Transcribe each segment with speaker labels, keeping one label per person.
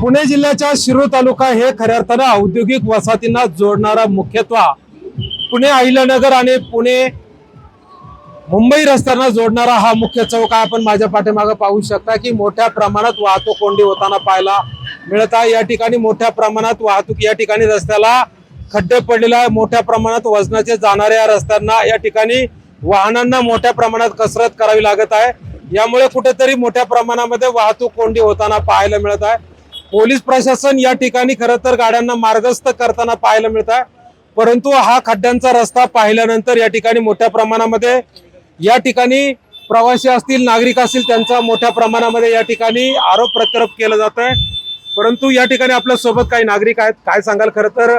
Speaker 1: पुणे जिल्ह्याच्या शिरूर तालुका हे खऱ्या अर्थानं औद्योगिक वसाहतींना जोडणारा मुख्यत्वा पुणे अहिल्यानगर आणि पुणे मुंबई रस्त्यांना जोडणारा हा मुख्य चौक आहे. आपण माझ्या पाठीमागे पाहू शकता की मोठ्या प्रमाणात वाहतूक कोंडी होताना पाहायला मिळत आहे. या ठिकाणी मोठ्या प्रमाणात वाहतूक या ठिकाणी रस्त्याला खड्डे पडलेले आहे मोठ्या प्रमाणात वजनाचे जाणाऱ्या रस्त्यांना या ठिकाणी वाहनांना मोठ्या प्रमाणात कसरत करावी लागत आहे. यामुळे कुठेतरी मोठ्या प्रमाणामध्ये वाहतूक कोंडी होताना पाहायला मिळत आहे. पोलीस प्रशासन या ठिकाणी खरं तर गाड्यांना मार्गस्थ करताना पाहायला मिळत आहे. परंतु हा खड्ड्यांचा रस्ता पाहिल्यानंतर या ठिकाणी मोठ्या प्रमाणामध्ये या ठिकाणी प्रवासी असतील नागरिक असतील त्यांचा मोठ्या प्रमाणामध्ये या ठिकाणी आरोप प्रत्यारोप केला जात आहे. परंतु या ठिकाणी आपल्यासोबत काही नागरिक आहेत. काय सांगाल खरं तर?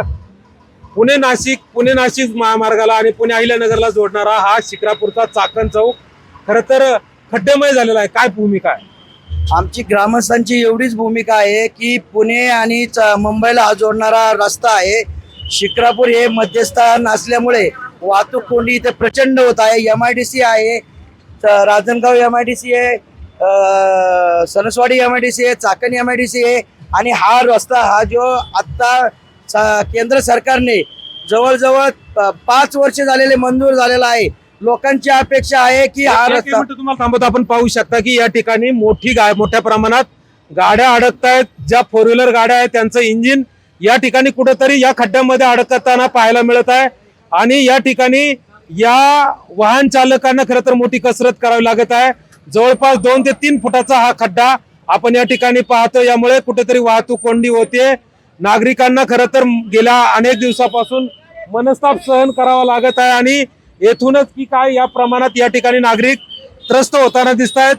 Speaker 1: पुणे नाशिक पुणे नाशिक महामार्गाला आणि पुणे अहिल्यानगरला जोडणारा हा शिक्रापूरचा चाकण चौक खरं तर खड्डेमय झालेला आहे. काय भूमिका आहे?
Speaker 2: आमची ग्रामस्थांची एवढीच भूमिका आहे की पुणे आणि च- मुंबईला हा जोडणारा रस्ता आहे. शिक्रापूर हे मध्यस्थान असल्यामुळे वाहतूक कोंडी इथे प्रचंड होत आहे. एम आय डी सी आहे. Ranjangaon M I D C आहे. Sanaswadi M I D C आहे. Chakan M I D C आहे. आणि हा रस्ता हा जो आत्ता केंद्र सरकारने जवळजवळ प- पाच वर्ष झालेले मंजूर झालेला आहे. लोकांची अपेक्षा आहे की हा
Speaker 1: एक-
Speaker 2: रस्ता
Speaker 1: मिनिटं तुम्हाला थांबत आपण पाहू शकता की या ठिकाणी मोठी गा मोठ्या प्रमाणात गाड्या अडकतायत. ज्या फोर व्हीलर गाड्या आहेत त्यांचं इंजिन या ठिकाणी कुठेतरी या खड्ड्यामध्ये अडकताना पाहायला मिळत आहे. आणि या ठिकाणी या वाहन चालकांना खरं तर मोठी कसरत करावी लागत आहे. जवळपास दोन ते तीन फुटाचा हा खड्डा आपण या ठिकाणी पाहतो. यामुळे कुठेतरी वाहतूक कोंडी होते. नागरिकांना खरं तर गेल्या अनेक दिवसापासून मनस्ताप सहन करावा लागत आहे आणि येथूनच की काय या प्रमाणात या ठिकाणी नागरिक त्रस्त होताना दिसत आहेत